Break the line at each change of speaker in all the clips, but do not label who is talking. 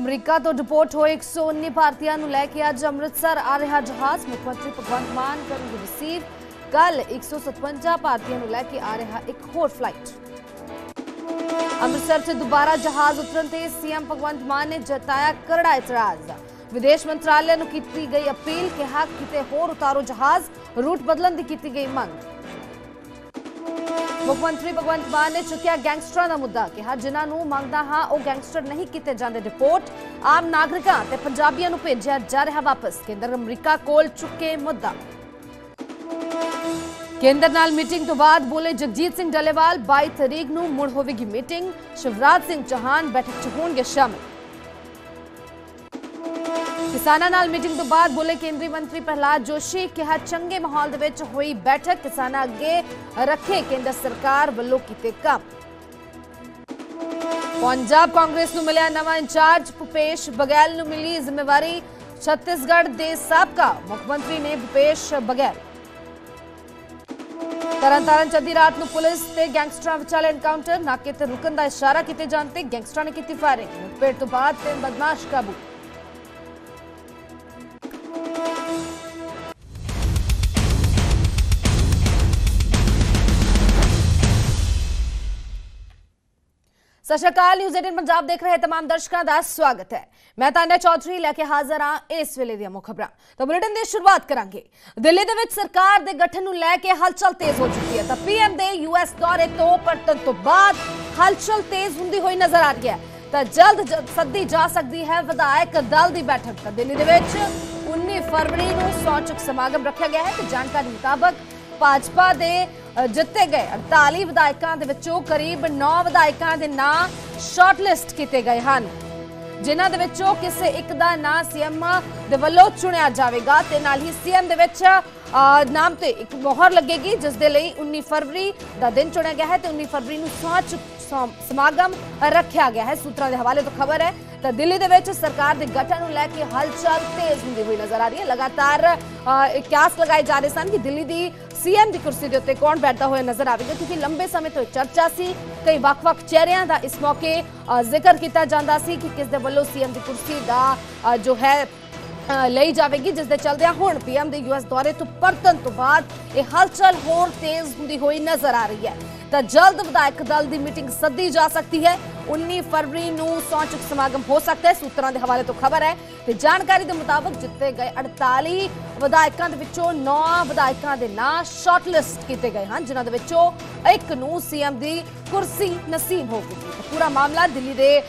America ਤੋਂ deport ਹੋਏ 119 ਭਾਰਤੀਆਂ ਨੂੰ ਲੈ ਕੇ ਅੱਜ ਅੰਮ੍ਰਿਤਸਰ ਆ ਰਿਹਾ ਜਹਾਜ਼। ਮੁੱਖ ਮੰਤਰੀ ਭਗਵੰਤ ਮਾਨ ਕਰਨਗੇ ਰਿਸੀਵ ਕੱਲ 157 ਭਾਰਤੀਆਂ ਨੂੰ ਲੈ ਕੇ ਆ ਰਿਹਾ ਇੱਕ ਹੋਰ ਫਲਾਈਟ ਅੰਮ੍ਰਿਤਸਰ 'ਚ ਦੁਬਾਰਾ ਜਹਾਜ਼ ਉਤਰਨ ਤੇ ਸੀਐਮ ਭਗਵੰਤ ਮਾਨ ਨੇ ਜਤਾਇਆ ਕਰੜਾ ਇਤਰਾਜ਼। ਵਿਦੇਸ਼ ਮੰਤਰਾਲੇ ਨੂੰ ਕੀਤੀ ਗਈ ਅਪੀਲ, ਕਿਹਾ ਕਿਤੇ ਹੋਰ ਉਤਾਰੋ ਜਹਾਜ਼, ਰੂਟ ਬਦਲਣ ਦੀ ਕੀਤੀ ਗਈ ਮੰਗ। ਮੁੱਖ ਮੰਤਰੀ ਭਗਵੰਤ ਮਾਨ ਨੇ ਚੁੱਕਿਆ ਗੈਂਗਸਟਰਾਂ ਦਾ ਮੁੱਦਾ ਕਿਹਾ ਜਿਨ੍ਹਾਂ ਨੂੰ ਮੰਗਦਾ ਹਾਂ, ਉਹ ਗੈਂਗਸਟਰ ਨਹੀਂ ਕੀਤੇ ਜਾਂਦੇ ਰਿਪੋਰਟ। ਆਮ ਨਾਗਰਿਕਾਂ ਤੇ ਪੰਜਾਬੀਆਂ ਨੂੰ ਭੇਜਿਆ ਜਾ ਰਿਹਾ ਵਾਪਸ। ਕੇਂਦਰ ਅਮਰੀਕਾ ਕੋਲ ਚੁੱਕੇ ਮੁੱਦਾ। ਕੇਂਦਰ ਨਾਲ ਮੀਟਿੰਗ ਤੋਂ ਬਾਅਦ ਬੋਲੇ ਜਗਜੀਤ ਸਿੰਘ ਡੱਲੇਵਾਲ 22 ਤਰੀਕ ਨੂੰ ਮੁੜ ਹੋਵੇਗੀ ਮੀਟਿੰਗ। ਸ਼ਿਵਰਾਜ ਸਿੰਘ ਚੌਹਾਨ ਬੈਠਕ 'ਚ ਹੋਣਗੇ ਸ਼ਾਮਿਲ। ਕਿਸਾਨਾਂ ਨਾਲ ਮੀਟਿੰਗ ਤੋਂ ਬਾਅਦ ਬੋਲੇ ਕੇਂਦਰੀ ਮੰਤਰੀ ਪ੍ਰਹਲਾਦ ਜੋਸ਼ੀ ਕਿਹਾ, ਚੰਗੇ ਮਾਹੌਲ ਦੇ ਵਿੱਚ ਹੋਈ ਬੈਠਕ ਕਿਸਾਨਾਂ ਅੱਗੇ ਰੱਖੇ ਕੇਂਦਰ ਸਰਕਾਰ ਵੱਲੋਂ ਕੀਤੇ ਕੰਮ। ਪੰਜਾਬ ਕਾਂਗਰਸ ਨੂੰ ਮਿਲਿਆ ਨਵਾਂ ਇੰਚਾਰਜ, ਭੁਪੇਸ਼ ਬਗੈਲ ਨੂੰ ਮਿਲੀ ਜ਼ਿੰਮੇਵਾਰੀ। ਛੱਤੀਸਗੜ੍ਹ ਦੇ ਸਾਬਕਾ ਮੁੱਖ ਮੰਤਰੀ ਨੇ ਭੁਪੇਸ਼ ਬਗੈਲ। ਤਰਨਤਾਰਨ ਚ ਅੱਧੀ ਰਾਤ ਨੂੰ ਪੁਲਿਸ ਤੇ ਗੈਂਗਸਟਰਾਂ ਵਿਚਾਲੇ ਐਨਕਾਊਂਟਰ ਨਾਕੇ ਤੇ ਰੁਕਣ ਦਾ ਇਸ਼ਾਰਾ ਕੀਤੇ ਜਾਣ ਤੇ ਗੈਂਗਸਟਰਾਂ ਨੇ ਕੀਤੀ ਫਾਇਰਿੰਗ ਮੁੱਠਭੇੜ ਤੋਂ ਬਾਅਦ ਤਿੰਨ ਬਦਮਾਸ਼ ਕਾਬੂ। ਸਤਿ ਸ਼੍ਰੀ ਅਕਾਲ ਨਿਊਜ਼ 18 ਪੰਜਾਬ ਦੇਖ ਰਹੇ ਤਮਾਮ ਦਰਸ਼ਕਾਂ ਦਾ ਸਵਾਗਤ ਹੈ। ਮੈਂ ਤਾਨਿਆ ਚੌਧਰੀ ਲੈ ਕੇ ਹਾਜ਼ਰ ਹਾਂ ਇਸ ਵੇਲੇ ਦੀਆਂ ਮੁੱਖ ਖਬਰਾਂ। ਤਾਂ ਬੁਲੇਟਿਨ ਦੀ ਸ਼ੁਰੂਆਤ ਕਰਾਂਗੇ। ਦਿੱਲੀ ਦੇ ਵਿੱਚ ਸਰਕਾਰ ਦੇ ਗਠਨ ਨੂੰ ਲੈ ਕੇ ਹਲਚਲ ਤੇਜ਼ ਹੋ ਚੁੱਕੀ ਹੈ। ਤਾਂ ਪੀਐਮ ਦੇ ਯੂਐਸ ਦੌਰੇ ਤੋਂ ਪਰਤਨ ਤੋਂ ਬਾਅਦ ਹਲਚਲ ਤੇਜ਼ ਹੁੰਦੀ ਹੋਈ ਨਜ਼ਰ ਆ ਰਹੀ ਹੈ। ਤਾਂ ਜਲਦ ਸੱਦੀ ਜਾ ਸਕਦੀ ਹੈ ਵਿਧਾਇਕ ਦਲ ਦੀ ਬੈਠਕ। ਤਾਂ ਦਿੱਲੀ ਦੇ ਵਿੱਚ 19 ਫਰਵਰੀ ਨੂੰ ਸੌਚਕ ਸਮਾਗਮ ਰੱਖਿਆ ਗਿਆ ਹੈ। ਤੇ ਜਾਣਕਾਰੀ ਮੁਤਾਬਕ ਭਾਜਪਾ ਦੇ ਜਿੱਤੇ ਗਏ। 48 ਵਿਧਾਇਕਾਂ ਦੇ ਵਿੱਚੋਂ ਕਰੀਬ 9 ਵਿਧਾਇਕਾਂ ਦੇ ਨਾਂ ਸ਼ਾਰਟਲਿਸਟ ਕੀਤੇ ਗਏ ਹਨ। ਜਿਨ੍ਹਾਂ ਦੇ ਵਿੱਚੋਂ ਕਿਸੇ ਇੱਕ ਦਾ ਨਾਂ ਸੀਐਮ ਦੇ ਵੱਲੋਂ ਚੁਣਿਆ ਜਾਵੇਗਾ ਤੇ ਨਾਲ ਹੀ ਸੀਐਮ ਦੇ ਵਿੱਚ ਨਾਮ ਤੇ ਇੱਕ ਮੋਹਰ ਲੱਗੇਗੀ ਜਿਸ ਦੇ ਲਈ 19 ਫਰਵਰੀ ਦਾ ਦਿਨ ਚੁਣਿਆ ਗਿਆ ਹੈ ਤੇ 19 ਫਰਵਰੀ ਨੂੰ ਸੌਂਚ ਸਮਾਗਮ ਰੱਖਿਆ ਗਿਆ ਹੈ। ਸੂਤਰਾਂ ਦੇ ਹਵਾਲੇ ਤੋਂ ਖਬਰ ਹੈ ਤਾਂ ਦਿੱਲੀ ਦੇ ਵਿੱਚ ਸਰਕਾਰ ਦੇ ਗਠਨ ਨੂੰ ਲੈ ਕੇ ਹਲਚਲ ਤੇਜ਼ ਹੁੰਦੀ ਹੋਈ ਨਜ਼ਰ ਆ ਰਹੀ ਹੈ। ਲਗਾਤਾਰ ਅ, ਕਿਆਸ ਲਗਾਏ ਜਾ ਰਹੇ ਸਨ ਕਿ ਦਿੱਲੀ ਦੀ ਸੀਐਮ ਦੀ ਕੁਰਸੀ ਦੇ ਉੱਤੇ ਕੌਣ ਬੈਠਦਾ ਹੋਇਆ ਨਜ਼ਰ ਆਵੇਗਾ ਕਿਉਂਕਿ ਲੰਬੇ ਸਮੇਂ ਤੋਂ ਚਰਚਾ ਸੀ। ਕਈ ਵੱਖ-ਵੱਖ ਚਿਹਰਿਆਂ ਦਾ ਇਸ ਮੌਕੇ ਜ਼ਿਕਰ ਕੀਤਾ ਜਾਂਦਾ ਸੀ ਕਿ ਕਿਸ ਦੇ ਵੱਲੋਂ ਸੀਐਮ ਦੀ ਕੁਰਸੀ ਦਾ ਜੋ ਹੈ ਲਈ ਜਾਵੇਗੀ ਜਿਸ ਦੇ ਚਲਦਿਆਂ ਹੁਣ ਪੀਐਮ ਦੇ ਯੂਐਸ ਦੌਰੇ ਤੋਂ ਪਰਤਣ ਤੋਂ ਬਾਅਦ ਇਹ ਹਲਚਲ ਹੋਰ ਤੇਜ਼ ਹੁੰਦੀ ਹੋਈ ਨਜ਼ਰ ਆ ਰਹੀ ਹੈ। ਤਾਂ ਜਲਦ ਵਿਧਾਇਕ ਦਲ ਦੀ ਮੀਟਿੰਗ ਸੱਦੀ ਜਾ ਸਕਦੀ ਹੈ। 19 ਫਰਵਰੀ ਨੂੰ ਸੌਂਚਕ ਸਮਾਗਮ ਹੋ ਸਕਦਾ ਹੈ, ਸੂਤਰਾਂ ਦੇ ਹਵਾਲੇ ਤੋਂ ਖਬਰ ਹੈ। ਤੇ ਜਾਣਕਾਰੀ ਦੇ ਮੁਤਾਬਕ ਜਿੱਤੇ ਗਏ 48 ਵਿਧਾਇਕਾਂ ਦੇ ਵਿੱਚੋਂ 9 ਵਿਧਾਇਕਾਂ ਦੇ ਨਾਂ ਸ਼ਾਰਟਲਿਸਟ ਕੀਤੇ ਗਏ ਹਨ, ਜਿਨ੍ਹਾਂ ਦੇ ਵਿੱਚੋਂ ਇੱਕ ਨੂੰ ਸੀਐਮ ਦੀ ਕੁਰਸੀ ਨਸੀਬ ਹੋਵੇਗੀ ਤਾਂ ਪੂਰਾ ਮਾਮਲਾ ਦਿੱਲੀ ਦੇ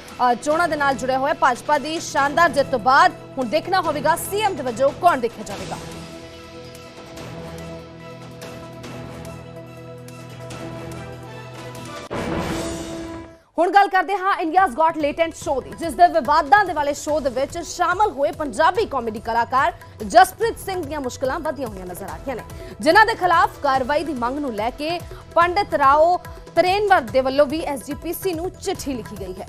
ਚੋਣਾਂ ਦੇ ਨਾਲ ਜੁੜਿਆ ਹੋਇਆ ਭਾਜਪਾ ਦੀ ਸ਼ਾਨਦਾਰ ਜਿੱਤ ਤੋਂ ਬਾਅਦ ਹੁਣ ਦੇਖਣਾ ਹੋਵੇਗਾ ਸੀਐਮ ਦੇ ਵਜੋਂ ਕੌਣ ਦੇਖਿਆ ਜਾਵੇਗਾ। ਹੁਣ ਗੱਲ ਕਰਦੇ ਹਾਂ ਇੰਡੀਆਜ਼ ਗॉट ਲੇਟੈਂਟ ਸ਼ੋਅ ਦੀ, ਜਿਸ ਦੇ ਵਿਵਾਦਾਂ ਦੇ ਵਾਲੇ ਸ਼ੋਅ ਦੇ ਵਿੱਚ ਸ਼ਾਮਲ ਹੋਏ ਪੰਜਾਬੀ ਕਾਮੇਡੀ ਕਲਾਕਾਰ ਜਸਪ੍ਰੀਤ ਸਿੰਘ ਦੀਆਂ ਮੁਸ਼ਕਲਾਂ ਵਧੀਆਂ ਹੋਈਆਂ ਨਜ਼ਰ ਆ ਰਹੀਆਂ ਨੇ, ਜਿਨ੍ਹਾਂ ਦੇ ਖਿਲਾਫ ਕਾਰਵਾਈ ਦੀ ਮੰਗ ਨੂੰ ਲੈ ਕੇ ਪੰਡਿਤ ਰਾਓ ਤਰੇਨਵਰ ਦੇ ਵੱਲੋਂ ਵੀ ਐਸਜੀਪੀਸੀ ਨੂੰ ਚਿੱਠੀ ਲਿਖੀ ਗਈ ਹੈ।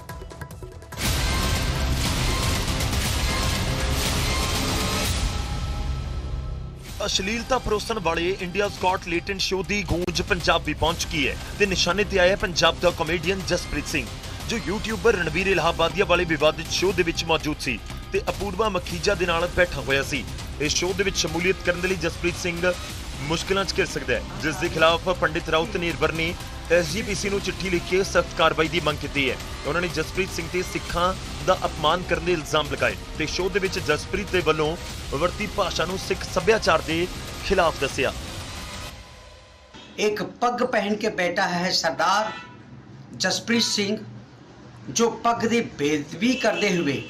ਅਸ਼ਲੀਲਤਾ ਪਰੋਸਣ ਵਾਲੇ ਇੰਡੀਆਜ਼ ਗॉट ਲੇਟੈਂਟ ਸ਼ੋਅ ਦੀ ਗੂੰਜ ਪੰਜਾਬ ਵੀ ਪਹੁੰਚ ਗਈ ਹੈ। ਤੇ ਨਿਸ਼ਾਨੇ ਤੇ ਆਇਆ ਪੰਜਾਬ ਦਾ ਕਾਮੇਡੀਅਨ ਜਸਪ੍ਰੀਤ ਸਿੰਘ, ਜੋ ਯੂਟਿਊਬਰ ਰਣਵੀਰ ਇਲਾਹਾਬਾਦੀਆ ਵਾਲੇ ਵਿਵਾਦਿਤ ਸ਼ੋਅ ਦੇ ਵਿੱਚ ਮੌਜੂਦ ਸੀ ਤੇ ਅਪੂਰਵਾ ਮਖੀਜਾ ਦੇ ਨਾਲ ਬੈਠਾ ਹੋਇਆ ਸੀ। ਇਸ ਸ਼ੋਅ ਦੇ ਵਿੱਚ ਸ਼ਮੂਲੀਅਤ ਕਰਨ ਦੇ ਲਈ ਜਸਪ੍ਰੀਤ ਸਿੰਘ ਮੁਸ਼ਕਲਾਂ 'ਚ ਘਿਰ ਸਕਦਾ ਹੈ। ਜਿਸ ਦੇ ਖਿਲਾਫ ਪੰਡਿਤ ਰਾਉਤ ਨਿਰਵਰ ਨੇ ਐਸਜੀਪੀਸੀ ਨੂੰ ਚਿੱਠੀ ਲਿਖ ਕੇ ਸਖਤ ਕਾਰਵਾਈ ਦੀ ਮੰਗ ਕੀਤੀ ਹੈ। ਉਹਨਾਂ ਨੇ ਜਸਪ੍ਰੀਤ ਸਿੰਘ ਤੇ ਸਿੱਖਾਂ ਦਾ ਅਪਮਾਨ ਕਰਨ ਦੇ ਇਲਜ਼ਾਮ ਲਗਾਏ ਤੇ ਸ਼ੋਅ ਦੇ ਵਿੱਚ ਜਸਪ੍ਰੀਤ ਦੇ ਵੱਲੋਂ ਵਰਤੀ ਭਾਸ਼ਾ ਨੂੰ ਸਿੱਖ ਸੱਭਿਆਚਾਰ ਦੇ ਖਿਲਾਫ ਦੱਸਿਆ
एक पग पहन के बैठा है सरदार ਜਸਪ੍ਰੀਤ ਸਿੰਘ ਜੋ ਪੱਗ ਦੀ ਬੇਇੱਜ਼ਤੀ ਕਰਦੇ ਹੋਏ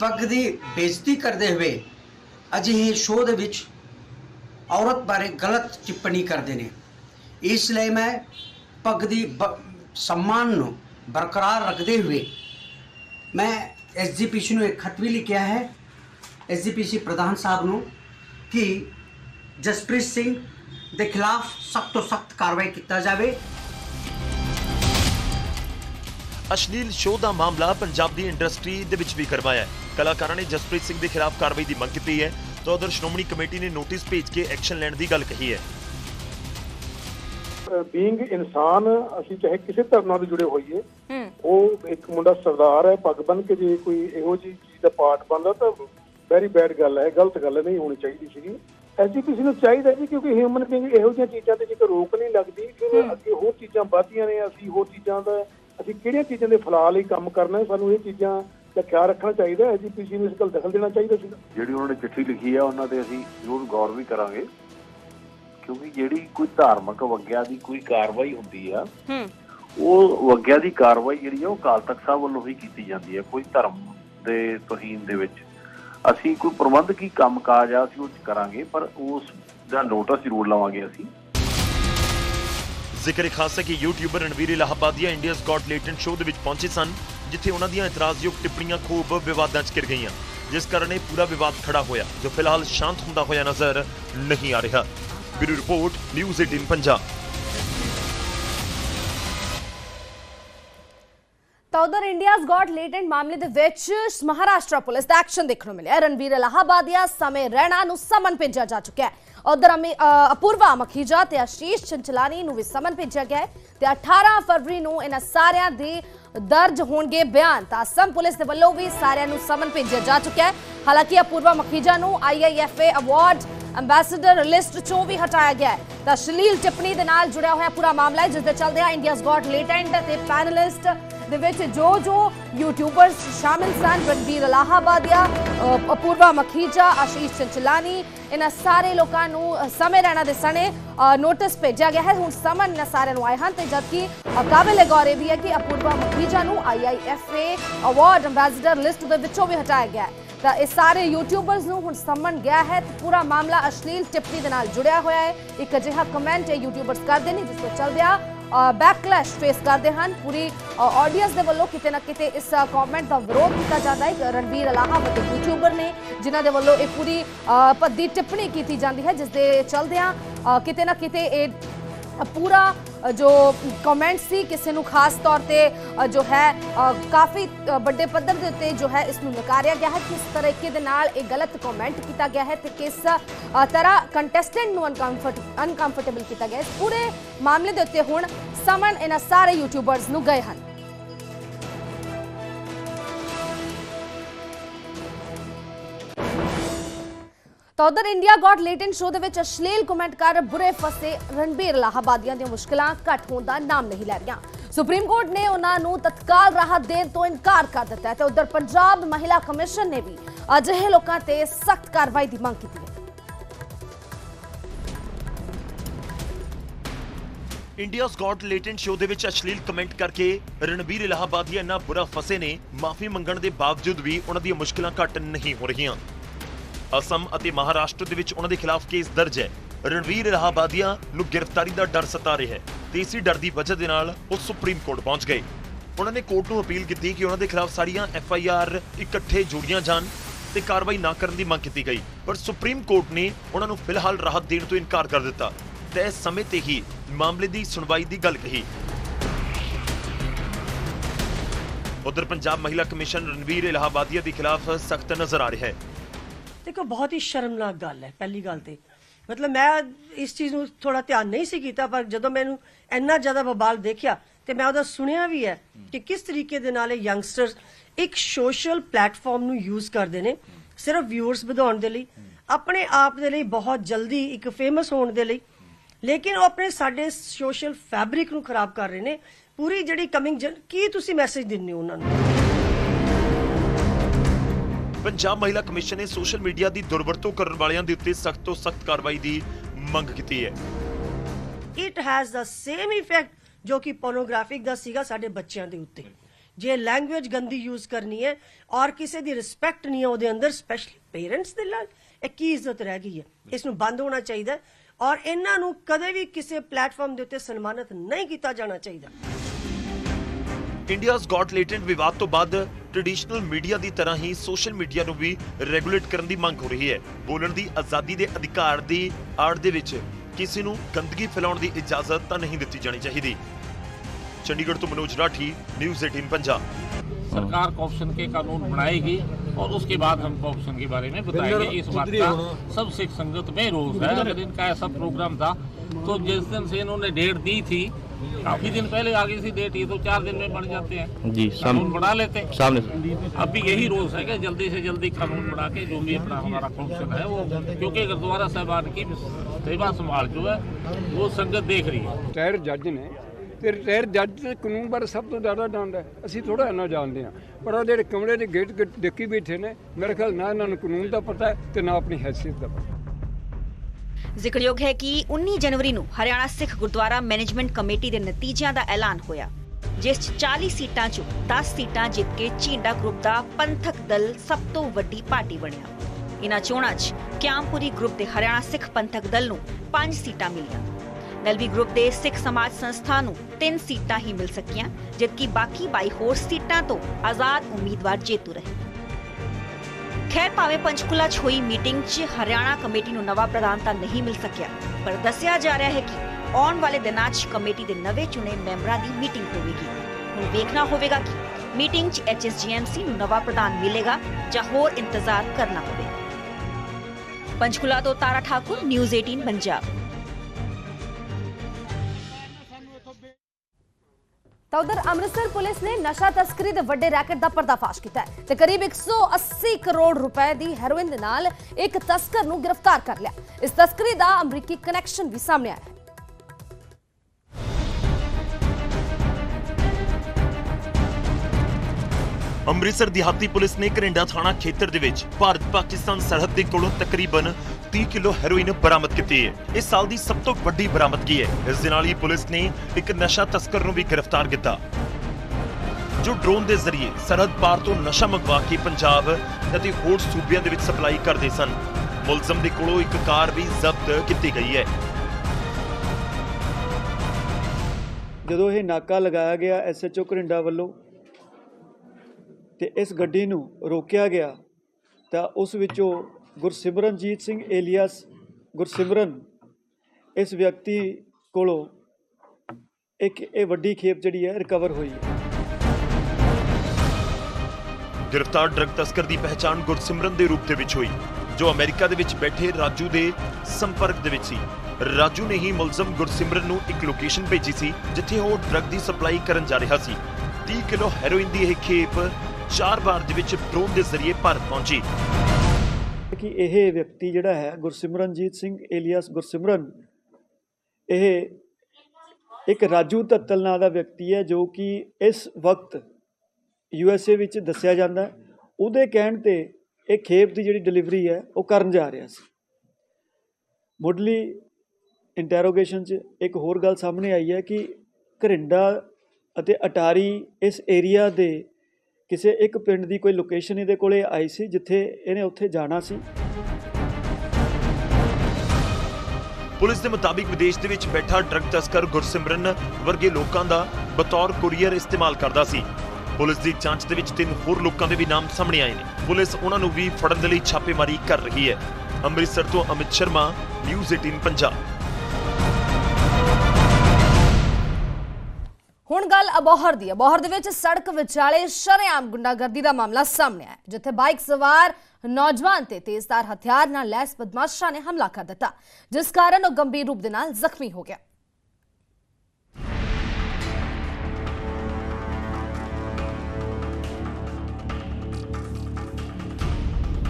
ਪੱਗ ਦੀ ਬੇਇੱਜ਼ਤੀ ਕਰਦੇ ਹੋਏ ਅਜਿਹੇ ਸ਼ੋਅ ਦੇ ਵਿੱਚ ਔਰਤ ਬਾਰੇ ਗਲਤ ਟਿੱਪਣੀ ਕਰਦੇ ਨੇ ਇਸ ਲਈ ਮੈਂ ਪੱਗ ਦੀ ਬ- ਸਨਮਾਨ ਨੂੰ ਬਰਕਰਾਰ ਰੱਖਦੇ ਹੋਏ ਮੈਂ ਐਸਜੀਪੀਸੀ ਨੂੰ ਇੱਕ ਖਤ ਵੀ ਲਿਖਿਆ ਹੈ ਐਸਜੀਪੀਸੀ ਪ੍ਰਧਾਨ ਸਾਹਿਬ ਨੂੰ ਕਿ ਜਸਪ੍ਰੀਤ ਸਿੰਘ ਦੇ ਖਿਲਾਫ ਸਖਤ ਤੋਂ ਸਖਤ ਕਾਰਵਾਈ ਕੀਤਾ ਜਾਵੇ
ਅਸ਼ਲੀਲ ਸ਼ੋਅ ਦਾ ਮਾਮਲਾ ਪੰਜਾਬ ਦੀ ਇੰਡਸਟਰੀ ਦੇ ਵਿੱਚ ਵੀ ਕਰਵਾਇਆ ਕਲਾਕਾਰਾਂ ਨੇ ਜਸਪ੍ਰੀਤ ਸਿੰਘ ਦੇ ਖਿਲਾਫ ਕਾਰਵਾਈ ਦੀ ਮੰਗ ਕੀਤੀ ਹੈ ਤਾਂ ਉਧਰ ਸ਼੍ਰੋਮਣੀ ਕਮੇਟੀ ਨੇ ਨੋਟਿਸ ਭੇਜ ਕੇ ਐਕਸ਼ਨ ਲੈਣ ਦੀ ਗੱਲ ਕਹੀ ਹੈ
ਬੀਇੰਗ ਇਨਸਾਨ ਅਸੀਂ ਚਾਹੇ ਕਿਸੇ ਧਰਮ ਨਾਲ ਜੁੜੇ ਹੋਈਏ
ਹੂੰ।
ਉਹ ਇੱਕ ਮੁੰਡਾ ਸਰਦਾਰ ਹੈ ਪੱਗ ਬੰਨ ਕੇ ਜੇ ਕੋਈ ਇਹੋ ਜਿਹੀ ਚੀਜ਼ ਦਾ ਪਾਰਟ ਬਣਦਾ ਤਾਂ ਵੈਰੀ ਬੈਡ ਗੱਲ ਹੈ ਗਲਤ ਗੱਲ ਨਹੀਂ ਹੋਣੀ ਚਾਹੀਦੀ ਸੀਗੀ। ਐਸਜੀਪੀਸੀ ਨੂੰ ਚਾਹੀਦਾ ਜੀ ਕਿਉਂਕਿ ਹਿਊਮਨ ਬੀਇੰਗ ਇਹੋ ਜਿਹੀਆਂ ਚੀਜ਼ਾਂ ਤੇ ਜੇਕਰ ਰੋਕ ਨਹੀਂ ਲੱਗਦੀ ਫਿਰ ਅੱਗੇ ਹੋਰ ਚੀਜ਼ਾਂ ਵੱਧਦੀਆਂ ਨੇ ਅਸੀਂ ਹੋਰ ਚੀਜ਼ਾਂ ਦਾ ਅਸੀਂ ਕਿਹੜੀਆਂ ਚੀਜ਼ਾਂ ਦੇ ਫਲਾਹ ਲਈ ਕੰਮ ਕਰਨਾ ਹੈ, ਸਾਨੂੰ ਇਹ ਚੀਜ਼ਾਂ ਦਾ ਖਿਆਲ ਰੱਖਣਾ ਚਾਹੀਦਾ ਐਸਜੀਪੀਸੀ ਨੂੰ ਇਸ ਗੱਲ ਦਖਲ ਦੇਣਾ ਚਾਹੀਦਾ ਸੀਗਾ।
ਜਿਹੜੀ ਉਹਨਾਂ ਨੇ ਚਿੱਠੀ ਲਿਖੀ ਆ ਉਹਨਾਂ ਤੇ ਅਸੀਂ ਜ਼ਰੂਰ ਗੌਰ ਵੀ ਕਰਾਂਗੇ। ਕਿਉਂਕਿ ਜਿਹੜੀ ਕੋਈ ਧਾਰਮਿਕ ਵੰਗਿਆ ਦੀ ਕੋਈ ਕਾਰਵਾਈ ਹੁੰਦੀ ਆ
ਹੂੰ।
ਉਹ ਵੰਗਿਆ ਦੀ ਕਾਰਵਾਈ ਜਿਹੜੀ ਆ ਉਹ ਅਕਾਲ ਤਖਤ ਸਾਹਿਬ ਵੱਲੋਂ ਹੀ ਕੀਤੀ ਜਾਂਦੀ ਹੈ ਕੋਈ ਧਰਮ ਦੇ ਤੋਹੀਨ ਦੇ ਵਿੱਚ। ਅਸੀਂ ਕੋਈ ਪ੍ਰਬੰਧਕੀ ਕੰਮ ਕਾਜ ਆ ਅਸੀਂ ਉਹ ਕਰਾਂਗੇ ਪਰ ਉਸ ਦਾ ਨੋਟਿਸ ਜ਼ਰੂਰ ਲਵਾਂਗੇ ਅਸੀਂ।
ਜ਼ਿਕਰ ਖਾਸ ਹੈ ਕਿ YouTuber Ranveer Allahbadia India's got latent show ਦੇ ਵਿੱਚ ਪਹੁੰਚੇ ਸਨ ਜਿੱਥੇ ਉਹਨਾਂ ਦੀਆਂ ਇਤਰਾਜ਼ਯੋਗ ਟਿੱਪਣੀਆਂ ਖੂਬ ਵਿਵਾਦਾਂ 'ਚ ਘਿਰ ਗਈਆਂ। ਜਿਸ ਕਾਰਨ ਇਹ ਪੂਰਾ ਵਿਵਾਦ ਖੜਾ ਹੋਇਆ ਜੋ ਫਿਲਹਾਲ ਸ਼ਾਂਤ ਹੁੰਦਾ ਹੋਇਆ ਨਜ਼ਰ ਨਹੀਂ ਆ ਰਿਹਾ। ਬਿਊਰੋ ਰਿਪੋਰਟ ਨਿਊਜ਼ 18 ਪੰਜਾਬ
ਤਾਂ ਉਧਰ ਇੰਡੀਆਜ਼ ਗॉट ਲੇਟੈਂਟ ਮਾਮਲੇ ਦੇ ਵਿੱਚ ਮਹਾਰਾਸ਼ਟਰ ਪੁਲਿਸ ਦਾ ਐਕਸ਼ਨ ਦੇਖਣ ਨੂੰ ਮਿਲਿਆ ਰਣਵੀਰ ਇਲਾਹਾਬਾਦੀਆ ਸਮੇਂ ਰਹਿਣਾ ਨੂੰ ਸਮਨ ਭੇਜਿਆ ਜਾ ਚੁੱਕਿਆ ਹੈ ਉਧਰ ਅਪੂਰਵਾ ਮਖੀਜਾ ਤੇ ਆਸ਼ੀਸ਼ ਚੰਚਲਾਨੀ ਨੂੰ ਵੀ ਸਮਨ ਭੇਜਿਆ ਗਿਆ ਹੈ ਤੇ 18 ਫਰਵਰੀ ਨੂੰ ਇਹਨਾਂ ਸਾਰਿਆਂ ਦੇ ਦਰਜ ਹੋਣਗੇ ਬਿਆਨ ਤਾਂ ਅਸਮ ਪੁਲਿਸ ਦੇ ਵੱਲੋਂ ਵੀ ਸਾਰਿਆਂ ਨੂੰ ਸਮਨ ਭੇਜਿਆ ਜਾ ਚੁੱਕਿਆ ਹੈ ਹਾਲਾਂਕਿ ਅਪੂਰਵਾ ਮਖੀਜਾ ਨੂੰ ਆਈਆਈਐਫਏ ਅਵਾਰਡ ਐਮਬੈਸਡਰ ਲਿਸਟ ਚੋਂ ਵੀ ਹਟਾਇਆ ਗਿਆ ਹੈ। ਤਾਂ ਸ਼ਲੀਲ ਟਿੱਪਣੀ ਦੇ ਨਾਲ ਜੁੜਿਆ ਹੋਇਆ ਪੂਰਾ ਮਾਮਲਾ ਹੈ ਜਿਸ ਦੇ ਚੱਲਦੇ ਆ ਇੰਡੀਆਜ਼ ਗॉट ਲੇਟੈਂਟ ਤੇ ਪੈਨਲਿਸਟ ਦੇ ਵਿੱਚ ਜੋ ਜੋ ਯੂਟਿਊਬਰਸ ਸ਼ਾਮਿਲ ਸਨ ਰਣਵੀਰ ਇਲਾਹਾਬਾਦੀਆ ਅ, ਅਪੂਰਵਾ ਮਖੀਜਾ ਆਸ਼ੀਸ਼ ਚੰਚਲਾਨੀ ਇਹਨਾਂ ਸਾਰੇ ਲੋਕਾਂ ਨੂੰ ਸਮੇਂ ਰਹਿਣਾ ਦੇ ਸਣੇ ਨੋਟਿਸ ਭੇਜਿਆ ਗਿਆ ਹੈ। ਹੁਣ ਸਮਨ ਇਹਨਾਂ ਸਾਰਿਆਂ ਨੂੰ ਆਏ ਹਨ ਤੇ ਜਦਕਿ ਕਾਬਿਲ ਗੌਰ ਇਹ ਵੀ ਹੈ ਕਿ ਅਪੂਰਵਾ ਮਖੀਜਾ ਨੂੰ ਆਈਆਈਐਫਏ ਅਵਾਰਡ ਐਮਬੈਸਡਰ ਲਿਸਟ ਦੇ ਵਿੱਚੋਂ ਵੀ ਹਟਾਇਆ ਗਿਆ ਹੈ। ਤਾਂ ਇਹ ਸਾਰੇ ਯੂਟਿਊਬਰਸ ਨੂੰ ਹੁਣ ਸਮਨ ਗਿਆ ਹੈ ਤੇ ਪੂਰਾ ਮਾਮਲਾ ਅਸ਼ਲੀਲ ਟਿੱਪਣੀ ਦੇ ਨਾਲ ਜੁੜਿਆ ਹੋਇਆ ਹੈ। ਇੱਕ ਅਜਿਹਾ ਕਮੈਂਟ ਇਹ ਯੂਟਿਊਬਰਸ ਕਰਦੇ ਨੇ ਜਿਸ ਤੋਂ ਚੱਲਦਿਆਂ ਬੈਕਲੈਸ਼ ਫੇਸ ਕਰਦੇ ਹਨ। ਪੂਰੀ ਆਡੀਅנס ਦੇ ਵੱਲੋਂ ਕਿਤੇ ਨਾ ਕਿਤੇ ਇਸ ਕਮੈਂਟ ਦਾ ਵਿਰੋਧ ਕੀਤਾ ਜਾਂਦਾ ਹੈ। ਰਣਵੀਰ ਅਲਾਹਾਬਾਦ ਯੂਟਿਊਬਰ ਨੇ ਜਿਨ੍ਹਾਂ ਦੇ ਵੱਲੋਂ ਇਹ ਪੂਰੀ ਅ, ਭੱਦੀ ਟਿੱਪਣੀ ਕੀਤੀ ਜਾਂਦੀ ਹੈ ਜਿਸ ਦੇ ਚੱਲਦਿਆਂ ਕਿਤੇ ਨਾ ਕਿਤੇ ਇਹ ਪੂਰਾ ਜੋ ਕਮੈਂਟ ਸੀ ਕਿਸੇ ਨੂੰ ਖਾਸ ਤੌਰ ਤੇ ਜੋ ਹੈ ਕਾਫੀ ਵੱਡੇ ਪੱਧਰ ਦੇ ਉੱਤੇ ਜੋ ਹੈ ਇਸ ਨੂੰ ਨਕਾਰਿਆ ਗਿਆ ਹੈ ਕਿਸ ਤਰੀਕੇ ਦੇ ਨਾਲ ਇਹ ਗਲਤ ਕਮੈਂਟ ਕੀਤਾ ਗਿਆ ਹੈ ਤੇ ਕਿਸ ਤਰ੍ਹਾਂ ਕੰਟੈਸਟੈਂਟ ਨੂੰ ਅਨਕੰਫਰਟ ਅਨਕੰਫਰਟੇਬਲ ਕੀਤਾ ਗਿਆ ਇਸ ਪੂਰੇ ਮਾਮਲੇ ਦੇ ਉੱਤੇ ਹੁਣ ਸਮਨ ਇਹਨਾਂ ਸਾਰੇ ਯੂਟਿਊਬਰਸ ਨੂੰ ਗਏ ਹਨ। ਤਾਂ ਉਧਰ ਇੰਡੀਆ ਗॉट ਲੇਟੈਂਟ ਸ਼ੋਅ ਦੇ ਵਿੱਚ ਅਸ਼ਲੀਲ ਕਮੈਂਟ ਕਰ ਬੁਰੇ ਫਸੇ ਰਣਬੀਰ ਇਲਾਹਾਬਾਦੀਆਂ ਦੀਆਂ ਮੁਸ਼ਕਲਾਂ ਘੱਟ ਹੋਣ ਦਾ ਨਾਮ ਨਹੀਂ ਲੈ ਰਹੀਆਂ। ਸੁਪਰੀਮ ਕੋਰਟ ਨੇ ਉਹਨਾਂ ਨੂੰ ਤਤਕਾਲ ਰਾਹਤ ਦੇਣ ਤੋਂ ਇਨਕਾਰ ਕਰ ਦਿੱਤਾ ਹੈ ਤੇ ਉਧਰ ਪੰਜਾਬ ਮਹਿਲਾ ਕਮਿਸ਼ਨ ਨੇ ਵੀ ਅਜਿਹੇ ਲੋਕਾਂ ਤੇ ਸਖਤ ਕਾਰਵਾਈ ਦੀ ਮੰਗ ਕੀਤੀ ਹੈ।
ਇੰਡੀਆਜ਼ ਗॉट ਲੇਟੈਂਟ ਸ਼ੋਅ ਦੇ ਵਿੱਚ ਅਸ਼ਲੀਲ ਕਮੈਂਟ ਕਰਕੇ ਰਣਬੀਰ ਇਲਾਹਾਬਾਦੀਆ ਇੰਨਾ ਬੁਰਾ ਫਸੇ ਨੇ, ਮਾਫੀ ਮੰਗਣ ਦੇ ਬਾਵਜੂਦ ਵੀ ਉਹਨਾਂ ਦੀਆਂ ਮੁਸ਼ਕਲਾਂ ਘੱਟ ਨਹੀਂ ਹੋ ਰਹੀਆਂ। ਅਸਮ ਅਤੇ ਮਹਾਰਾਸ਼ਟਰ ਦੇ ਵਿੱਚ ਉਹਨਾਂ ਦੇ ਖਿਲਾਫ ਕੇਸ ਦਰਜ ਹੈ। ਰਣਵੀਰ ਇਲਾਹਾਬਾਦੀਆ ਨੂੰ ਗ੍ਰਿਫਤਾਰੀ ਦਾ ਡਰ ਸਤਾ ਰਿਹਾ ਹੈ। ਤੇ ਇਸੇ ਡਰ ਦੀ ਵਜ੍ਹਾ ਦੇ ਨਾਲ ਉਹ ਸੁਪਰੀਮ ਕੋਰਟ ਪਹੁੰਚ ਗਏ। ਉਹਨਾਂ ਨੇ ਕੋਰਟ ਨੂੰ ਅਪੀਲ ਕੀਤੀ ਕਿ ਉਹਨਾਂ ਦੇ ਖਿਲਾਫ ਸਾਰੀਆਂ ਐਫ ਆਈ ਆਰ ਇਕੱਠੇ ਜੋੜੀਆਂ ਜਾਣ ਤੇ ਕਾਰਵਾਈ ਨਾ ਕਰਨ ਦੀ ਮੰਗ ਕੀਤੀ ਗਈ। ਪਰ ਸੁਪਰੀਮ ਕੋਰਟ ਨੇ ਉਹਨਾਂ ਨੂੰ ਫਿਲਹਾਲ ਰਾਹਤ ਦੇਣ ਤੋਂ ਇਨਕਾਰ ਕਰ ਦਿੱਤਾ। ਤੈਅ ਸਮੇਂ ਤੇ ਹੀ ਮਾਮਲੇ ਦੀ ਸੁਣਵਾਈ ਦੀ ਗੱਲ ਕਹੀ। ਉਧਰ ਪੰਜਾਬ ਮਹਿਲਾ ਕਮਿਸ਼ਨ ਰਣਵੀਰ ਇਲਾਹਾਬਾਦੀਆ ਦੇ ਖਿਲਾਫ ਸਖਤ ਨਜ਼ਰ ਆ ਰਿਹਾ ਹੈ।
ਦੇਖੋ, ਬਹੁਤ ਹੀ ਸ਼ਰਮਨਾਕ ਗੱਲ ਹੈ, ਪਹਿਲੀ ਗੱਲ ਤੇ। ਮਤਲਬ ਮੈਂ ਇਸ ਚੀਜ਼ ਨੂੰ ਥੋੜਾ ਧਿਆਨ ਨਹੀਂ ਸੀ ਕੀਤਾ, ਪਰ ਜਦੋਂ ਮੈਨੂੰ ਇੰਨਾ ਜ਼ਿਆਦਾ ਬਬਾਲ ਦੇਖਿਆ ਤੇ ਮੈਂ ਉਹਦਾ ਸੁਣਿਆ ਵੀ ਹੈ ਕਿ ਕਿਸ ਤਰੀਕੇ ਦੇ ਨਾਲ ਇਹ ਯੰਗਸਟਰਸ ਇੱਕ ਸੋਸ਼ਲ ਪਲੇਟਫਾਰਮ ਨੂੰ ਯੂਜ਼ ਕਰਦੇ ਨੇ, ਸਿਰਫ ਵਿਊਅਰਸ ਵਧਾਉਣ ਦੇ ਲਈ, ਆਪਣੇ ਆਪ ਦੇ ਲਈ ਬਹੁਤ ਜਲਦੀ ਇੱਕ ਫੇਮਸ ਹੋਣ ਦੇ ਲਈ। ਲੇਕਿਨ ਉਹ ਆਪਣੇ ਸਾਡੇ ਸੋਸ਼ਲ ਫੈਬਰਿਕ ਨੂੰ ਖਰਾਬ ਕਰ ਰਹੇ ਨੇ। ਪੂਰੀ ਜਿਹੜੀ ਕਮਿੰਗ ਕੀ ਤੁਸੀਂ ਮੈਸੇਜ ਦਿੰਦੇ ਹੋ ਉਹਨਾਂ ਨੂੰ?
ਪੰਜਾਬ ਮਹਿਲਾ ਕਮਿਸ਼ਨ ਨੇ ਸੋਸ਼ਲ ਮੀਡੀਆ ਦੀ ਦੁਰਵਰਤੋਂ ਕਰਨ ਵਾਲਿਆਂ ਦੇ ਉੱਤੇ ਸਖਤ ਤੋਂ ਸਖਤ ਕਾਰਵਾਈ ਦੀ ਮੰਗ ਕੀਤੀ ਹੈ।
It has the same effect ਜੋ ਕਿ ਪੋਰਨੋਗ੍ਰਾਫਿਕ ਦਾ ਸੀਗਾ ਸਾਡੇ ਬੱਚਿਆਂ ਦੇ ਉੱਤੇ। ਜੇ ਲੈਂਗੁਏਜ ਗੰਦੀ ਯੂਜ਼ ਕਰਨੀ ਹੈ ਔਰ ਕਿਸੇ ਦੀ ਰਿਸਪੈਕਟ ਨਹੀਂ ਹੈ ਉਹਦੇ ਅੰਦਰ ਸਪੈਸ਼ਲੀ ਪੇਰੈਂਟਸ ਦੇ ਨਾਲ, ਇਹ ਕੀ ਇੱਜ਼ਤ ਰਹਿ ਗਈ ਹੈ? ਇਸ ਨੂੰ ਬੰਦ ਹੋਣਾ ਚਾਹੀਦਾ ਔਰ ਇਹਨਾਂ ਨੂੰ ਕਦੇ ਵੀ ਕਿਸੇ ਪਲੇਟਫਾਰਮ ਦੇ ਉੱਤੇ ਸਨਮਾਨਿਤ ਨਹੀਂ ਕੀਤਾ ਜਾਣਾ ਚਾਹੀਦਾ।
ਇੰਡੀਆਜ਼ ਗॉट ਲੇਟੈਂਟ ਵਿਵਾਦ ਤੋਂ ਬਾਅਦ ਟ੍ਰੈਡੀਸ਼ਨਲ ਮੀਡੀਆ ਦੀ ਤਰ੍ਹਾਂ ਹੀ ਸੋਸ਼ਲ ਮੀਡੀਆ ਨੂੰ ਵੀ ਰੈਗੂਲੇਟ ਕਰਨ ਦੀ ਮੰਗ ਹੋ ਰਹੀ ਹੈ ਬੋਲਣ ਦੀ ਆਜ਼ਾਦੀ ਦੇ ਅਧਿਕਾਰ ਦੀ ਆੜ ਦੇ ਵਿੱਚ ਕਿਸੇ ਨੂੰ ਗੰਦਗੀ ਫੈਲਾਉਣ ਦੀ ਇਜਾਜ਼ਤ ਤਾਂ ਨਹੀਂ ਦਿੱਤੀ ਜਾਣੀ ਚਾਹੀਦੀ चंडीगढ़ तो मनोज राठी न्यूज एटीन पंजाब
सरकार कॉप्शन के कानून बनाएगी और उसके बाद हम कॉप्शन के बारे में बताएंगे इस बात का सबसे संगत में रोज है दिन का ऐसा प्रोग्राम था तो जिस दिन से इन्होंने डेट दी थी काफी दिन पहले आ गई थी डेट ये तो चार दिन में बन जाते हैं
जी
कानून
साम,
बना लेते हैं
सामने से
अब भी यही रोज है कि जल्दी से जल्दी कानून बना के जो भी अपना हमारा फंक्शन है वो क्योंकि गुरुद्वारा साहबान की सेवा संभाल जो है वो संगत देख रही है
ਰਿਟਾਇਰ ਜੱਜ ਨੇ ਤੇ ਰਿਟਾਇਰ ਜੱਜ ਤੇ ਕਾਨੂੰਨ ਬਾਰੇ ਸਭ ਤੋਂ ਜ਼ਿਆਦਾ ਜਾਣਦਾ ਹੈ। ਅਸੀਂ ਥੋੜਾ ਇੰਨਾ ਜਾਣਦੇ ਹਾਂ ਪਰ ਉਹ ਜਿਹੜੇ ਕਮਰੇ ਦੇ ਗੇਟ ਗੇਟ ਦੇਖੀ ਬੈਠੇ ਨੇ ਮੇਰੇ ਖਿਆਲ ਨਾ ਇਹਨਾਂ ਨੂੰ ਕਾਨੂੰਨ ਦਾ ਪਤਾ ਹੈ ਤੇ ਨਾ ਆਪਣੀ ਹੈਸੀਅਤ ਦਾ ਪਤਾ
ਜ਼ਿਕਰਯੋਗ ਹੈ ਕਿ 19 ਜਨਵਰੀ ਨੂੰ ਹਰਿਆਣਾ ਸਿੱਖ ਗੁਰਦੁਆਰਾ ਮੈਨੇਜਮੈਂਟ ਕਮੇਟੀ ਦੇ ਨਤੀਜਿਆਂ ਦਾ ਐਲਾਨ ਹੋਇਆ, ਜਿਸ 'ਚ 40 ਸੀਟਾਂ 'ਚੋਂ 10 ਸੀਟਾਂ ਜਿੱਤ ਕੇ ਝੀਂਡਾ ਗਰੁੱਪ ਦਾ ਪੰਥਕ ਦਲ ਸਭ ਤੋਂ ਵੱਡੀ ਪਾਰਟੀ ਬਣਿਆ। ਇਨ੍ਹਾਂ ਚੋਣਾਂ 'ਚ ਕਿਆਮਪੁਰੀ ਗਰੁੱਪ ਦੇ ਹਰਿਆਣਾ ਸਿੱਖ ਪੰਥਕ ਦਲ ਨੂੰ 5 ਸੀਟਾਂ ਮਿਲੀਆਂ। ਨਲਵੀ ਗਰੁੱਪ ਦੇ ਸਿੱਖ ਸਮਾਜ ਸੰਸਥਾ ਨੂੰ 3 ਸੀਟਾਂ ਹੀ ਮਿਲ ਸਕੀਆਂ, ਜਦਕਿ ਬਾਕੀ 22 ਹੋਰ ਸੀਟਾਂ ਤੋਂ ਆਜ਼ਾਦ ਉਮੀਦਵਾਰ ਜੇਤੂ ਰਹੇ। ਖੈਰ ਭਾਵੇਂ ਪੰਚਕੂਲਾ 'ਚ ਹੋਈ ਮੀਟਿੰਗ 'ਚ ਹਰਿਆਣਾ ਕਮੇਟੀ ਨੂੰ ਨਵਾਂ ਪ੍ਰਧਾਨ ਤਾਂ ਨਹੀਂ ਮਿਲ ਸਕਿਆ, ਪਰ ਦੱਸਿਆ ਜਾ ਰਿਹਾ ਹੈ ਕਿ ਆਉਣ ਵਾਲੇ ਦਿਨਾਂ 'ਚ ਕਮੇਟੀ ਦੇ ਨਵੇਂ ਚੁਣੇ ਮੈਂਬਰਾਂ ਦੀ ਮੀਟਿੰਗ ਹੋਵੇਗੀ। ਹੁਣ ਵੇਖਣਾ ਹੋਵੇਗਾ ਕਿ ਮੀਟਿੰਗ 'ਚ ਐਚਐਸਜੀਐਮਸੀ ਨੂੰ ਨਵਾਂ ਪ੍ਰਧਾਨ ਮਿਲੇਗਾ ਜਾਂ ਹੋਰ ਇੰਤਜ਼ਾਰ ਕਰਨਾ ਹੋਵੇਗਾ ਪੰਚਕੂਲਾ ਤੋਂ ਤਾਰਾ ਠਾਕੁਰ, ਨਿਊਜ਼ 18 ਪੰਜਾਬ।
ਤਾਂ ਉਧਰ ਅੰਮ੍ਰਿਤਸਰ ਪੁਲਿਸ ਨੇ ਨਸ਼ਾ ਤਸਕਰੀ ਦੇ ਵੱਡੇ ਰੈਕਟ ਦਾ ਪਰਦਾਫਾਸ਼ ਕੀਤਾ ਹੈ ਤੇ ਕਰੀਬ 180 ਕਰੋੜ ਰੁਪਏ ਦੀ ਹੈਰੋਇਨ ਦੇ ਨਾਲ ਇੱਕ ਤਸਕਰ ਨੂੰ ਗ੍ਰਿਫਤਾਰ ਕਰ ਲਿਆ। ਇਸ ਤਸਕਰੀ ਦਾ ਅਮਰੀਕੀ ਕਨੈਕਸ਼ਨ ਵੀ ਸਾਹਮਣੇ ਆਇਆ ਹੈ।
ਅੰਮ੍ਰਿਤਸਰ ਦਿਹਾਤੀ ਪੁਲਿਸ ਨੇ ਕਰਿੰਡਾ ਥਾਣਾ ਖੇਤਰ ਦੇ ਵਿੱਚ ਭਾਰਤ ਪਾਕਿਸਤਾਨ ਸਰਹੱਦ ਦੇ ਕੋਲੋਂ ਤਕਰੀਬਨ 30 ਕਿਲੋ ਹੈਰੋਇਨ ਬਰਾਮਦ ਕੀਤੀ ਹੈ। ਇਸ ਸਾਲ ਦੀ ਸਭ ਤੋਂ ਵੱਡੀ ਬਰਾਮਦਗੀ ਹੈ? ਇਸ ਦੇ ਨਾਲ ਹੀ ਪੁਲਿਸ ਨੇ ਇੱਕ ਨਸ਼ਾ ਤਸਕਰ ਨੂੰ ਵੀ ਗ੍ਰਿਫਤਾਰ ਕੀਤਾ। ਜੋ ਡਰੋਨ ਦੇ ਜ਼ਰੀਏ ਸਰਹੱਦ ਪਾਰ ਤੋਂ ਨਸ਼ਾ ਮੰਗਵਾ ਕੇ ਪੰਜਾਬ ਅਤੇ ਹੋਰ ਸੂਬਿਆਂ ਦੇ ਵਿੱਚ ਸਪਲਾਈ ਕਰਦੇ ਸਨ। ਮੁਲਜ਼ਮ ਦੇ ਕੋਲੋਂ ਇੱਕ ਕਾਰ ਵੀ ਜ਼ਬਤ ਕੀਤੀ ਗਈ ਹੈ।
ਜਦੋਂ ਇਹ ਨਾਕਾ ਲਗਾਇਆ ਗਿਆ ਐਸਐਚਓ ਘਰਿੰਡਾ ਵੱਲੋਂ ਤੇ ਇਸ ਗੱਡੀ ਨੂੰ ਰੋਕਿਆ ਗਿਆ, ਤਾਂ ਉਸ ਵਿੱਚੋਂ ਗੁਰਸਿਮਰਨਜੀਤ ਸਿੰਘ ਏਲੀਅਸ ਗੁਰਸਿਮਰਨ, ਇਸ ਵਿਅਕਤੀ ਕੋਲੋਂ ਇੱਕ ਇਹ ਵੱਡੀ ਖੇਪ ਜਿਹੜੀ ਹੈ ਰਿਕਵਰ ਹੋਈ
ਗ੍ਰਿਫਤਾਰ ਡਰੱਗ ਤਸਕਰ ਦੀ ਪਹਿਚਾਣ ਗੁਰਸਿਮਰਨ ਦੇ ਰੂਪ ਦੇ ਵਿੱਚ ਹੋਈ, ਜੋ ਅਮਰੀਕਾ ਦੇ ਵਿੱਚ ਬੈਠੇ ਰਾਜੂ ਦੇ ਸੰਪਰਕ ਦੇ ਵਿੱਚ ਸੀ। ਰਾਜੂ ਨੇ ਹੀ ਮੁਲਜ਼ਮ ਗੁਰਸਿਮਰਨ ਨੂੰ ਇੱਕ ਲੋਕੇਸ਼ਨ ਭੇਜੀ ਸੀ, ਜਿੱਥੇ ਉਹ ਡਰੱਗ ਦੀ ਸਪਲਾਈ ਕਰਨ ਜਾ ਰਿਹਾ ਸੀ। 30 ਕਿਲੋ ਹੈਰੋਇਨ ਦੀ ਇਹ ਖੇਪ ਚਾਰ ਵਾਰ ਦੇ ਵਿੱਚ ਡਰੋਨ ਦੇ ਜ਼ਰੀਏ ਭਾਰਤ ਪਹੁੰਚੀ।
ਕਿ ਇਹ ਵਿਅਕਤੀ ਜਿਹੜਾ ਹੈ ਗੁਰਸਿਮਰਨਜੀਤ ਸਿੰਘ ਏਲੀਅਸ ਗੁਰਸਿਮਰਨ, ਇਹ ਇੱਕ ਰਾਜੂ ਤੱਤਲ ਨਾਂ ਦਾ ਵਿਅਕਤੀ ਹੈ ਜੋ ਕਿ ਇਸ ਵਕਤ ਯੂ ਐਸ ਏ ਵਿੱਚ ਦੱਸਿਆ ਜਾਂਦਾ ਉਹਦੇ ਕਹਿਣ ਤੇ ਇਹ ਖੇਪ ਦੀ ਜਿਹੜੀ ਡਿਲੀਵਰੀ ਹੈ, ਉਹ ਕਰਨ ਜਾ ਰਿਹਾ ਸੀ। ਮੁੱਢਲੀ ਇੰਟਰੋਗੇਸ਼ਨ 'ਚ ਇੱਕ ਹੋਰ ਗੱਲ ਸਾਹਮਣੇ ਆਈ ਹੈ ਕਿ ਘਰਿੰਡਾ ਅਤੇ ਅਟਾਰੀ ਇਸ ਏਰੀਆ ਦੇ ਕਿਸੇ ਇੱਕ ਪਿੰਡ ਦੀ ਕੋਈ ਲੋਕੇਸ਼ਨ ਇਹਦੇ ਕੋਲੇ ਆਈ ਸੀ, ਜਿੱਥੇ ਇਹਨੇ ਉੱਥੇ ਜਾਣਾ ਸੀ।
ਪੁਲਿਸ ਦੇ ਮੁਤਾਬਿਕ ਵਿਦੇਸ਼ ਦੇ ਵਿੱਚ ਬੈਠਾ ਡਰੱਗ ਤਸਕਰ ਗੁਰਸਿਮਰਨ ਵਰਗੇ ਲੋਕਾਂ ਦਾ ਬਤੌਰ ਕੁਰੀਅਰ ਇਸਤੇਮਾਲ ਕਰਦਾ ਸੀ। ਪੁਲਿਸ ਦੀ ਜਾਂਚ ਦੇ ਵਿੱਚ ਤਿੰਨ ਹੋਰ ਲੋਕਾਂ ਦੇ ਵੀ ਨਾਮ ਸਾਹਮਣੇ ਆਏ ਨੇ। ਪੁਲਿਸ ਉਹਨਾਂ ਨੂੰ ਵੀ ਫੜਨ ਦੇ ਲਈ ਛਾਪੇਮਾਰੀ ਕਰ ਰਹੀ ਹੈ। ਅੰਮ੍ਰਿਤਸਰ ਤੋਂ ਅਮਿਤ ਸ਼ਰਮਾ ਨਿਊਜ਼ 18 ਪੰਜਾਬ।
ਹੁਣ ਗੱਲ ਅਬੋਹਰ ਦੀ। ਅਬੋਹਰ ਦੇ ਵਿੱਚ ਸੜਕ ਵਿਚਾਲੇ ਸ਼ਰੇਆਮ ਗੁੰਡਾਗਰਦੀ ਦਾ ਮਾਮਲਾ ਸਾਹਮਣੇ ਆਇਆ ਜਿੱਥੇ ਬਾਈਕ ਸਵਾਰ ਨੌਜਵਾਨ ਤੇ ਤੇਜ਼ਧਾਰ ਹਥਿਆਰ ਨਾਲ ਲੈਸ ਬਦਮਾਸ਼ਾਂ ਨੇ ਹਮਲਾ ਕਰ ਦਿੱਤਾ, ਜਿਸ ਕਾਰਨ ਉਹ ਗੰਭੀਰ ਰੂਪ ਦੇ ਨਾਲ ਜ਼ਖਮੀ ਹੋ ਗਿਆ।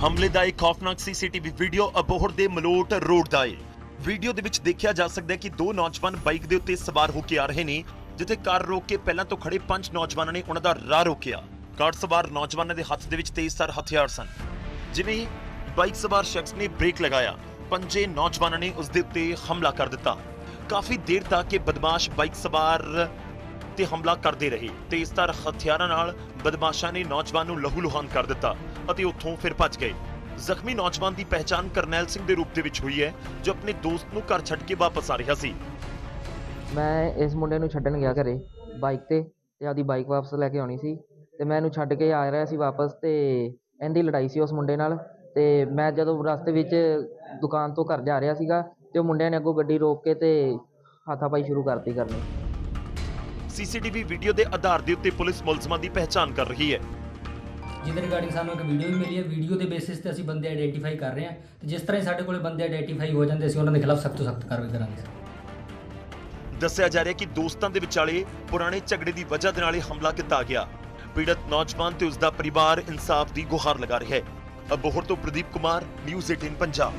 ਹਮਲੇ ਦਾ ਇੱਕ ਖੌਫਨਾਕ ਸੀਸੀਟੀਵੀ ਵੀਡੀਓ ਅਬੋਹਰ ਦੇ ਮਲੋਟ ਰੋਡ ਦਾ ਹੈ ਵੀਡੀਓ ਦੇ ਵਿੱਚ ਦੇਖਿਆ ਜਾ ਸਕਦਾ ਹੈ ਕਿ ਦੋ ਨੌਜਵਾਨ ਬਾਈਕ ਦੇ ਉੱਤੇ ਸਵਾਰ ਹੋ ਕੇ ਆ ਰਹੇ ਨੇ। ਜਿੱਥੇ ਕਾਰ ਰੋਕ ਕੇ ਪਹਿਲਾਂ ਤੋਂ ਖੜੇ ਪੰਜ ਨੌਜਵਾਨਾਂ ਨੇ ਉਹਨਾਂ ਦਾ ਰਾਹ ਰੋਕਿਆ। ਕਾਰ ਸਵਾਰ ਨੌਜਵਾਨਾਂ ਦੇ ਹੱਥ ਦੇ ਵਿੱਚ ਤੇਜ਼ਧਾਰ ਹਥਿਆਰ ਸਨ। ਜਿਵੇਂ ਹੀ ਬਾਈਕ ਸਵਾਰ ਸ਼ਖਸ ਨੇ ਬ੍ਰੇਕ ਲਗਾਇਆ, ਪੰਜੇ ਨੌਜਵਾਨਾਂ ਨੇ ਉਸ ਦੇ ਉੱਤੇ ਹਮਲਾ ਕਰ ਦਿੱਤਾ। ਕਾਫੀ ਦੇਰ ਤੱਕ ਇਹ ਬਦਮਾਸ਼ ਬਾਈਕ ਸਵਾਰ ਤੇ ਹਮਲਾ ਕਰਦੇ ਰਹੇ। ਤੇਜ਼ਧਾਰ ਹਥਿਆਰਾਂ ਨਾਲ ਬਦਮਾਸ਼ਾਂ ਨੇ ਨੌਜਵਾਨ ਨੂੰ ਲਹੂ ਲੁਹਾਨ ਕਰ ਦਿੱਤਾ ਅਤੇ ਉੱਥੋਂ ਫਿਰ ਭੱਜ ਗਏ। ਜ਼ਖਮੀ ਨੌਜਵਾਨ ਦੀ ਪਹਿਚਾਣ ਕਰਨੈਲ ਸਿੰਘ ਦੇ ਰੂਪ ਦੇ ਵਿੱਚ ਹੋਈ ਹੈ, ਜੋ ਆਪਣੇ ਦੋਸਤ ਨੂੰ ਘਰ ਛੱਡ ਕੇ ਵਾਪਸ ਆ ਰਿਹਾ ਸੀ।
ਮੈਂ ਇਸ ਮੁੰਡੇ ਨੂੰ ਛੱਡਣ ਗਿਆ ਘਰੇ ਬਾਈਕ ਤੇ ਤੇ ਆਪਦੀ ਬਾਈਕ ਵਾਪਸ ਲੈ ਕੇ ਆਉਣੀ ਸੀ ਤੇ ਮੈਂ ਇਹਨੂੰ ਛੱਡ ਕੇ ਆ ਰਿਹਾ ਸੀ ਵਾਪਸ ਤੇ ਇਹਦੀ ਲੜਾਈ ਸੀ ਉਸ ਮੁੰਡੇ ਨਾਲ ਤੇ ਮੈਂ ਜਦੋਂ ਰਸਤੇ ਵਿੱਚ ਦੁਕਾਨ ਤੋਂ ਘਰ ਜਾ ਰਿਹਾ ਸੀਗਾ ਤੇ ਉਹ ਮੁੰਡਿਆਂ ਨੇ ਅੱਗੋਂ ਗੱਡੀ ਰੋਕ ਕੇ ਤੇ ਹਾਥਾਪਾਈ ਸ਼ੁਰੂ ਕਰਤੀ ਕਰਨੀ
ਸੀਸੀਟੀਵੀ ਵੀਡੀਓ ਦੇ ਆਧਾਰ ਦੇ ਉੱਤੇ ਪੁਲਿਸ ਮੁਲਜ਼ਮਾਂ ਦੀ ਪਹਿਚਾਣ ਕਰ ਰਹੀ ਹੈ।
ਜਿਹਦੇ ਰਿਗਾਰਡਿੰਗ ਸਾਨੂੰ ਇੱਕ ਵੀਡੀਓ ਵੀ ਮਿਲੀ ਹੈ। ਵੀਡੀਓ ਦੇ ਬੇਸਿਸ ਤੇ ਅਸੀਂ ਬੰਦੇ ਆਈਡੈਂਟੀਫਾਈ ਕਰ ਰਹੇ ਹਾਂ ਤੇ ਜਿਸ ਤਰ੍ਹਾਂ ਹੀ ਸਾਡੇ ਕੋਲੇ ਬੰਦੇ ਆਈਡੈਂਟੀਫਾਈ ਹੋ ਜਾਂਦੇ ਅਸੀਂ ਉਹਨਾਂ ਦੇ ਖਿਲਾਫ ਸਖਤ ਤੋਂ ਸਖਤ ਕਾਰਵਾਈ ਕਰਾਂਗੇ।
ਦੱਸਿਆ ਜਾ ਰਿਹਾ ਕਿ ਦੋਸਤਾਂ ਦੇ ਵਿਚਾਲੇ ਪੁਰਾਣੇ ਝਗੜੇ ਦੀ ਵਜ੍ਹਾ ਦੇ ਨਾਲ ਇਹ ਹਮਲਾ ਕੀਤਾ ਗਿਆ। ਪੀੜਤ ਨੌਜਵਾਨ ਤੇ ਉਸ ਦਾ ਪਰਿਵਾਰ ਇਨਸਾਫ ਦੀ ਗੁਹਾਰ ਲਗਾ ਰਿਹਾ ਹੈ। ਅਬੋਹਰ ਤੋਂ ਪ੍ਰਦੀਪ ਕੁਮਾਰ ਨਿਊਜ਼ 18 ਪੰਜਾਬ।